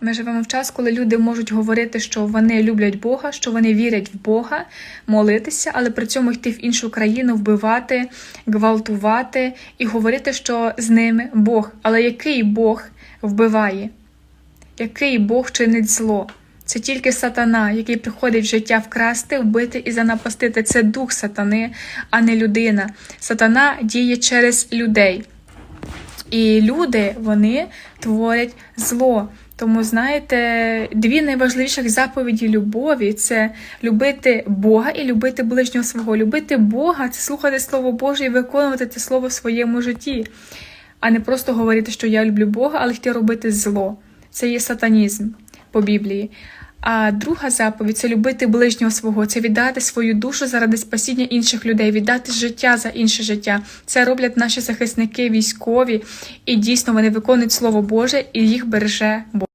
Ми живемо в час, коли люди можуть говорити, що вони люблять Бога, що вони вірять в Бога, молитися, але при цьому йти в іншу країну, вбивати, гвалтувати і говорити, що з ними Бог. Але який Бог вбиває? Який Бог чинить зло? Це тільки сатана, який приходить в життя вкрасти, вбити і занапастити. Це дух сатани, а не людина. Сатана діє через людей. І люди вони творять зло. Тому, знаєте, дві найважливіших заповіді любові це любити Бога і любити ближнього свого. Любити Бога це слухати Слово Боже і виконувати це слово в своєму житті, а не просто говорити, що я люблю Бога, але йти робити зло. Це є сатанізм по Біблії. А друга заповідь це любити ближнього свого, це віддати свою душу заради спасіння інших людей, віддати життя за інше життя. Це роблять наші захисники військові, і дійсно вони виконують Слово Боже і їх береже Бог.